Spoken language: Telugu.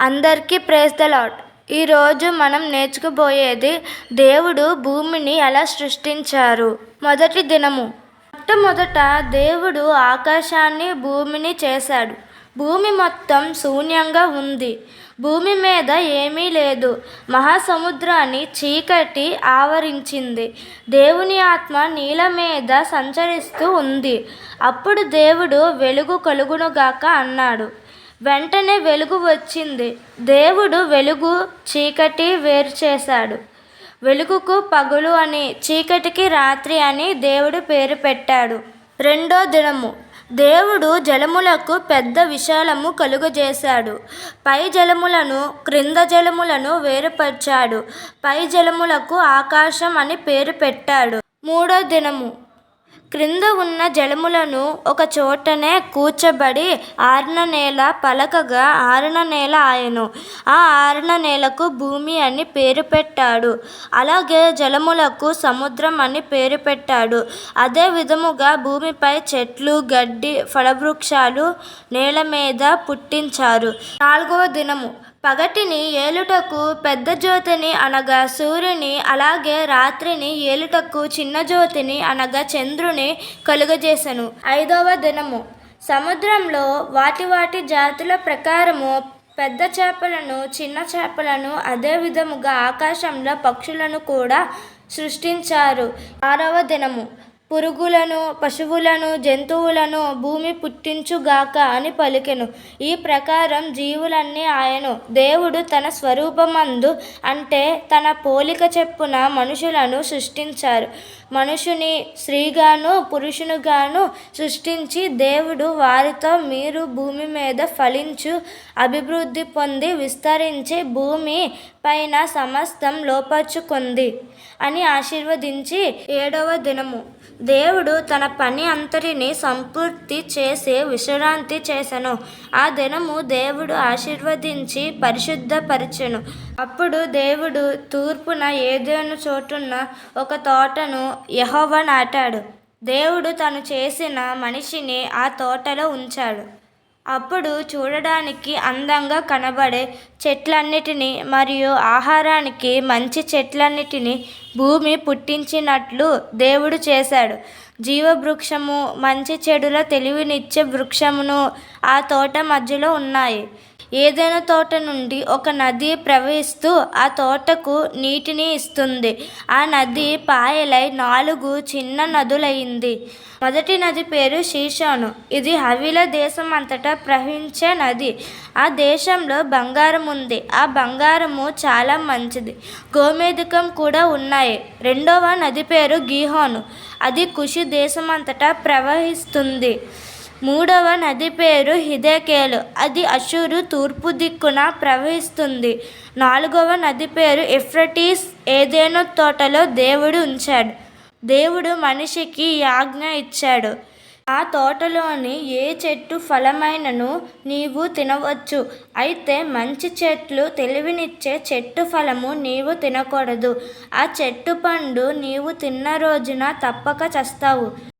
అందరికీ ప్రేజ్ ద లాడ్ ఈరోజు మనం నేర్చుకోబోయేది దేవుడు భూమిని ఎలా సృష్టించారు. మొదటి దినము. మొట్టమొదట దేవుడు ఆకాశాన్ని భూమిని చేశాడు. భూమి మొత్తం శూన్యంగా ఉంది. భూమి మీద ఏమీ లేదు. మహాసముద్రాన్ని చీకటి ఆవరించింది. దేవుని ఆత్మ నీళ్ళ మీద సంచరిస్తూ ఉంది. అప్పుడు దేవుడు వెలుగు కలుగునుగాక అన్నాడు. వెంటనే వెలుగు వచ్చింది. దేవుడు వెలుగు చీకటి వేరు చేశాడు. వెలుగుకు పగులు అని చీకటికి రాత్రి అని దేవుడు పేరు పెట్టాడు. రెండో దినము దేవుడు జలములకు పెద్ద విశాలము కలుగజేశాడు. పై జలములను క్రింద జలములను వేరుపరిచాడు. పై జలములకు ఆకాశం అని పేరు పెట్టాడు. మూడో దినము క్రింద ఉన్న జలములను ఒక చోటనే కూర్చబడి ఆరిన నేల పలకగా ఆరిన నేల ఆయను. ఆ ఆరిన నేలకు భూమి అని పేరు పెట్టాడు. అలాగే జలములకు సముద్రం అని పేరు పెట్టాడు. అదే విధముగా భూమిపై చెట్లు గడ్డి ఫలవృక్షాలు నేల మీద పుట్టించారు. నాలుగవ దినము పగటిని ఏలుటకు పెద్ద జ్యోతిని అనగా సూర్యుని అలాగే రాత్రిని ఏలుటకు చిన్న జ్యోతిని అనగా చంద్రుని కలుగజేసెను. ఐదవ దినము. సముద్రంలో వాటి వాటి జాతుల ప్రకారము పెద్ద చేపలను చిన్న చేపలను అదే విధముగా ఆకాశంలో పక్షులను కూడా సృష్టించారు. ఆరవ దినము. పురుగులను పశువులను జంతువులను భూమి పుట్టించుగాక అని పలికెను. ఈ ప్రకారం జీవులన్నీ ఆయను. దేవుడు తన స్వరూపమందు అంటే తన పోలిక చెప్పున మనుషులను సృష్టించారు. మనుషుని స్త్రీగాను పురుషునిగాను సృష్టించి దేవుడు వారితో మీరు భూమి మీద ఫలించు అభివృద్ధి పొంది విస్తరించి భూమి పైన సమస్తం లోపరుచుకుంది అని ఆశీర్వదించి ఏడవ దినము. దేవుడు తన పని అంతటిని సంపూర్తి చేసి విశ్రాంతి చేసెను. ఆ దినము దేవుడు ఆశీర్వదించి పరిశుద్ధపరచెను. అప్పుడు దేవుడు తూర్పున ఏదైనా చోటున్న ఒక తోటను యహోవ నాటాడు. దేవుడు తను చేసిన మనిషిని ఆ తోటలో ఉంచాడు. అప్పుడు చూడడానికి అందంగా కనబడే చెట్లన్నిటినీ మరియు ఆహారానికి మంచి చెట్లన్నిటినీ భూమి పుట్టించినట్లు దేవుడు చేశాడు. జీవవృక్షము మంచి చెడుల తెలివినిచ్చే వృక్షమును ఆ తోట మధ్యలో ఉన్నాయి. ఏదైనా తోట నుండి ఒక నది ప్రవహిస్తూ ఆ తోటకు నీటిని ఇస్తుంది. ఆ నది పాయలై నాలుగు చిన్న నదులైంది. మొదటి నది పేరు శీషాను ఇది హవిల దేశం అంతటా ప్రవహించే నది. ఆ దేశంలో బంగారం ఉంది. ఆ బంగారము చాలా మంచిది. గోమేధికం కూడా ఉన్నాయి. రెండవ నది పేరు గీహోను. అది కుషి దేశమంతటా ప్రవహిస్తుంది. మూడవ నది పేరు హిదేకేలు. అది అషూరు తూర్పు దిక్కున ప్రవహిస్తుంది. నాలుగవ నది పేరు ఎఫ్రటీస్. ఏదేను తోటలో దేవుడు ఉంచాడు. దేవుడు మనిషికి యాజ్ఞ ఇచ్చాడు. ఆ తోటలోని ఏ చెట్టు ఫలమైనను నీవు తినవచ్చు. అయితే మంచి చెట్లు తెలివినిచ్చే చెట్టు ఫలము నీవు తినకూడదు. ఆ చెట్టు పండు నీవు తిన్న రోజున తప్పక చస్తావు.